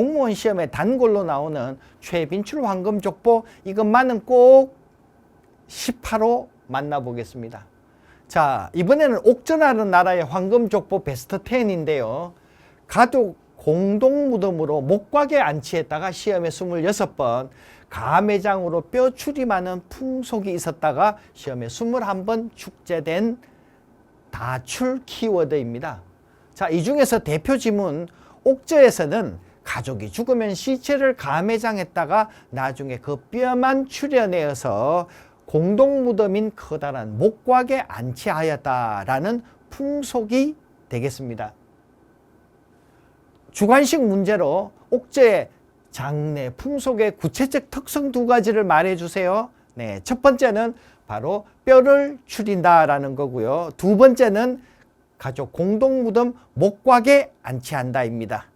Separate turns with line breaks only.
공무원 시험에 단골로 나오는 최빈출 황금 족보 이것만은 꼭 18호 만나보겠습니다. 자, 이번에는 옥전하는 나라의 황금 족보 베스트 10인데요. 가족 공동 무덤으로 목곽에 안치했다가 시험에 26번, 가매장으로 뼈 추림하는 풍속이 있었다가 시험에 21번 축제된 다출 키워드입니다. 자, 이 중에서 대표 지문 옥저에서는 가족이 죽으면 시체를 가매장했다가 나중에 그 뼈만 추려내어서 공동 무덤인 커다란 목곽에 안치하였다라는 풍속이 되겠습니다. 주관식 문제로 옥저의 장례 풍속의 구체적 특성 두 가지를 말해 주세요. 네, 첫 번째는 바로 뼈를 추린다라는 거고요. 두 번째는 가족 공동 무덤 목곽에 안치한다입니다.